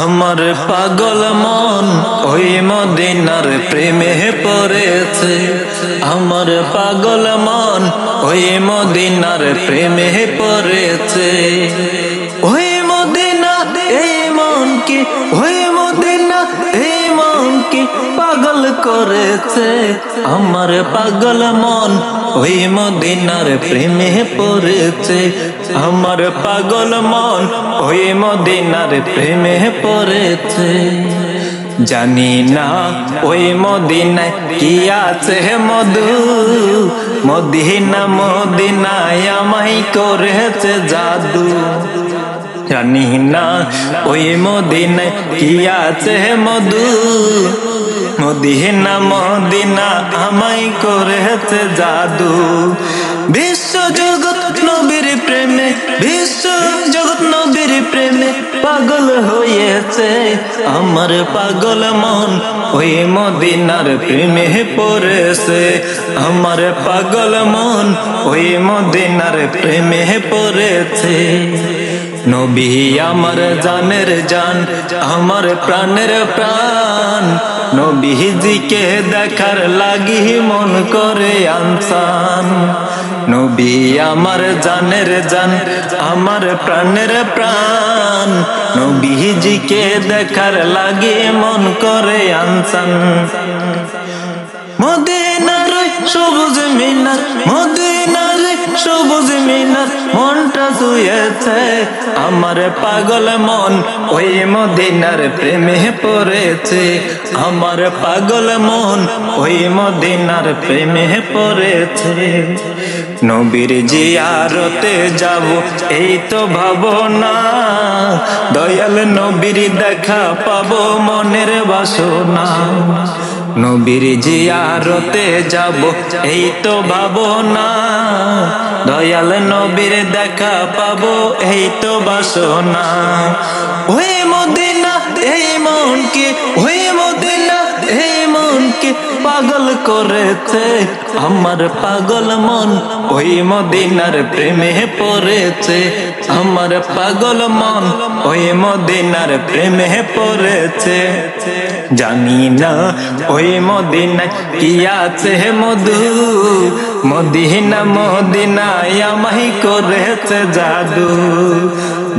আমার পাগল মন ওই মদিনার প্রেমে পড়েছে। আমার পাগল মন ওই মদিনার প্রেমে পড়েছে। ওই মদিনা, এই মন কি ওই কি পাগল করেছে? আমার পাগল মন ওই মদিনার প্রেমে পড়েছে। আমার পাগল মন ওই মদিনার প্রেমে পড়েছে। জানি না ওই মদিনায় কি আছে মধু। মদিনা মদিনায় আমায় করেছে জাদু। জানি না ওই মদিনায় কি আছে মধু। মদিনা মদিনা আমায় করেছে জাদু। বিশ্ব জগৎ নবীর প্রেমে বিশ্ব জগৎ নবীর প্রেমে পাগল হয়েছে। আমার পাগল মন ওই মদিনার প্রেমে পড়েছে। আমার পাগল মন ওই মদিনার প্রেমে পড়েছে। নবী আমার জানের জান, আমার প্রাণের প্রাণ। নবীজিকে দেখার লাগি মন করে আনসান। নবী আমার জানের জান, আমার প্রাণের প্রাণ। নবীজিকে দেখার লাগি মন করে আনসান। মদিনার সবুজ মিনার, মদিনার মনটা শুয়েছে আমার পাগল মন ওই মদিনার প্রেমে পড়েছে। আমার পাগল মন ওই মদিনার প্রেমে পড়েছে। নবীর জিয়ারতে যাব, এই তো ভাবনা। দয়াল নবীর দেখা পাবো মনের বাসনা। নবীর জিয়ারতে যাব, এই তো ভাবনা দয়াল নবীর দেখা পাবো, এই তো বাসনা। ওই মদিনা, এই মনকে ওই মদিনা এই মনকে পাগল করেছে। আমার পাগল মন ওই মদিনার প্রেমে পড়েছে। আমার পাগল মন ওই মদিনার প্রেমে পড়েছে। জানি না ওই মদিনা কি আছে মধু। মদিনা মদিনায় আমায় করেছে জাদু।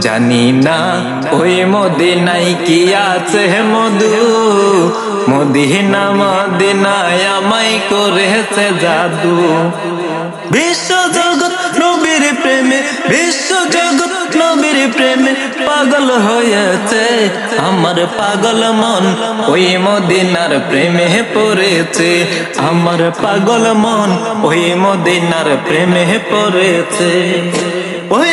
জানি না, ওই মদিনায় কি আছে মধু? মদিনা মদিনায় আমায় করেছে জাদু। বিশ্ব জগৎ নবীর প্রেমে বিশ্ব জগৎ নবীর প্রেমে পাগল হয়েছে। আমার পাগল মন ওই মদিনার প্রেমে পড়েছে। আমার পাগল মন ওই মদিনার প্রেমে পড়েছে। ওই